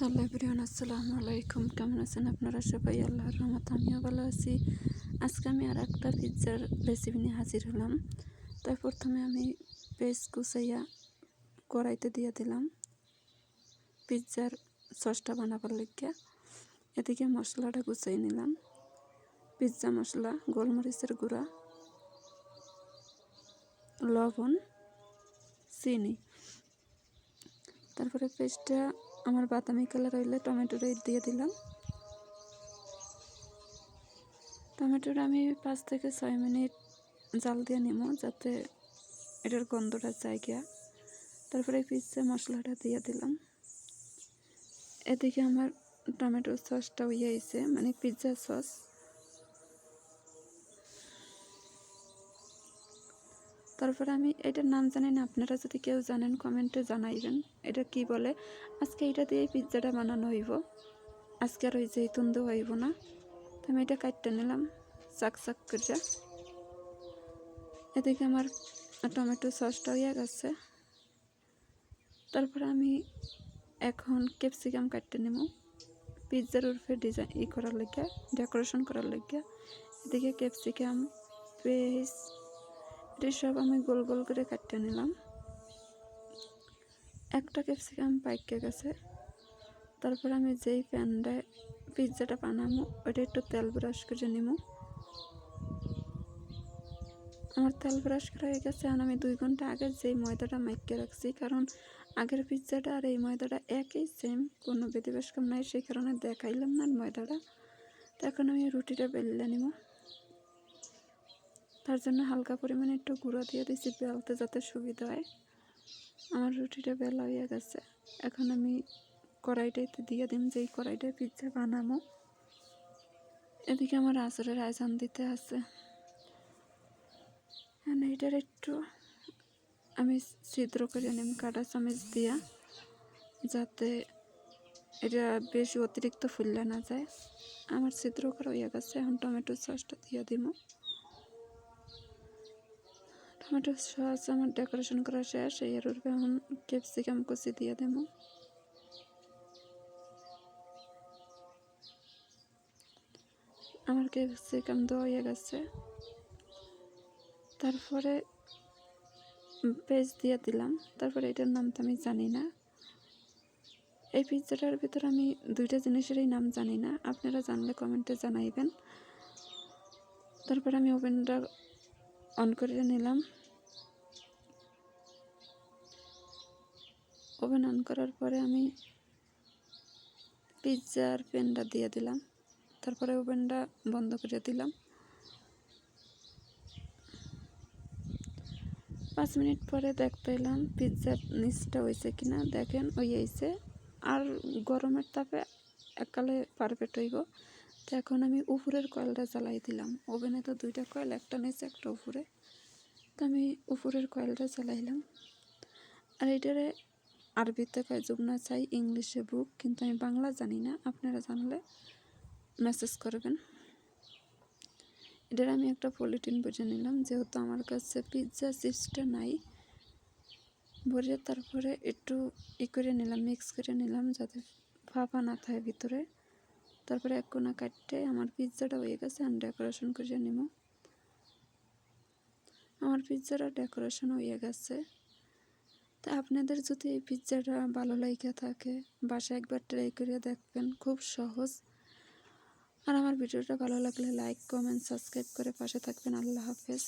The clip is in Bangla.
হ্যালো এভরিওয়ান, আসসালামু আলাইকুম। কেমন আছেন আপনারা সবাই? আল্লাহর রহমত আমিও ভালো আছি। আজকে আমি আর একটা পিৎজার রেসিপি নিয়ে হাজির হলাম। তাই প্রথমে আমি পেস্ট কুচাইয়া কড়াইতে দিয়ে দিলাম পিৎজার সসটা বানাবার লিখিয়া এদিকে মশলাটা গুছাই নিলাম। পিৎজা মশলা, গোলমরিচের গুঁড়া, লবণ, চিনি। তারপরে পেস্টটা আমার বাদামি কালার হইলে টমেটোটা দিয়ে দিলাম। টমেটোর আমি পাঁচ থেকে ছয় মিনিট জাল দিয়ে নিব যাতে এটার গন্ধটা যায় গিয়া। তারপরে পিৎজা মশলাটা দিয়ে দিলাম। এদিকে আমার টমেটো সসটা হয়ে আইছে মানে পিৎজা সস। তারপরে আমি এটার নাম জানি না, আপনারা যদি কেউ জানেন কমেন্টে জানাইবেন, এটা কি বলে? আজকে এটা দিয়ে পিৎজাটা বানানো হইব। আজকে আর ওই জৈতুন দিয়ে হইব না। তো আমি এটা কাটতে নিলাম, চাক চাক করে এদিকে আমার টমেটো সসটা হয়ে গেছে। তারপরে আমি এখন ক্যাপসিকাম কাটতে নেব পিৎজার উর্ফে ডিজাইন ই করার লেগে, ডেকোরেশন করার লেগে। এদিকে ক্যাপসিকাম, পেস্ট এটি সব আমি গোল গোল করে কাটতে নিলাম। একটা ক্যাপসিকাম পাইকে গেছে। তারপর আমি যেই প্যানটায় পিৎজাটা বানাবো ওটা একটু তেল ব্রাশ করে নিব আমার তেল ব্রাশ করা হয়ে গেছে, আর আমি দুই ঘণ্টা আগে যেই ময়দাটা মাইকে রাখছি, কারণ আগের পিৎজাটা আর এই ময়দাটা একই সেম কোনো বিধিবেশ কম নাই, সেই কারণে দেখাইলাম না ময়দাটা। তো এখন আমি রুটিটা বেললে নিব তার জন্য হালকা পরিমাণে একটু গুঁড়ো দিয়ে দিয়েছি বেলতে যাতে সুবিধা হয়। আমার রুটিটা বেলা হয়ে গেছে। এখন আমি কড়াইটাইতে দিয়ে দিম যে এই কড়াইটায় পিৎজা বানাবো এদিকে আমার আসরের আয়োজন দিতে আছে। মানে এটার একটু আমি ছিদ্র করে নিম কাটা চামচ দিয়া, যাতে এটা বেশি অতিরিক্ত ফুললে না যায়। আমার ছিদ্র করা হয়ে গেছে, এখন টমেটো সসটা দিয়ে দিব টমেটো সস আমার ডেকোরেশন করা শেষ এর উপরে এখন ক্যাপসিকাম কুচি দিয়ে দেব। আমার ক্যাপসিকাম দেওয়া হয়ে গেছে। তারপরে পেস্ট দিয়ে দিলাম। তারপরে এটার নাম তো আমি জানি না। এই পিৎজাটার ভিতরে আমি দুইটা জিনিসেরই নাম জানি না। আপনারা জানলে কমেন্টে জানাইবেন। তারপরে আমি ওভেনটা অন করে নিলাম। ওভেন অন করার পরে আমি পিৎজার পেনটা দিয়ে দিলাম। তারপরে ওভেনটা বন্ধ করে দিলাম। পাঁচ মিনিট পরে দেখতে এলাম পিৎজার নিচটা হয়েছে কিনা। দেখেন, ওই আইছে আর গরমের তাপে এককালে পারফেক্ট হইব। তো এখন আমি উপরের কয়েলটা জ্বালাই দিলাম। ওভেনে তো দুইটা কয়েল, একটা নিচে, একটা উপরে। তো আমি উপরের কয়েলটা জ্বালাইলাম। আর এটারে আরবিতে কয় যুবনা চাই, ইংলিশে বুক, কিন্তু আমি বাংলা জানি না। আপনারা জানলে মেসেজ করবেন। এটার আমি একটা পলিটিন বুঝে নিলাম, যেহেতু আমার কাছে পিৎজা চিপসটা নাই। ভরে তারপরে একটু ই করে নিলাম মিক্স করে নিলাম, যাতে ফাঁপা না থাকে ভিতরে। তারপরে এক কোনা কাটতে আমার পিৎজাটা হয়ে গেছে, আমি ডেকোরেশন করে নিব। আমার পিৎজাটা ডেকোরেশন হয়ে গেছে। আপনাদের যদি এই পিৎজাটা ভালো লাগে থাকে, বাসায় একবার ট্রাই করে দেখবেন, খুব সহজ। আর আমার ভিডিওটা ভালো লাগলে লাইক কমেন্ট সাবস্ক্রাইব করে পাশে থাকবেন। আল্লাহ হাফেজ।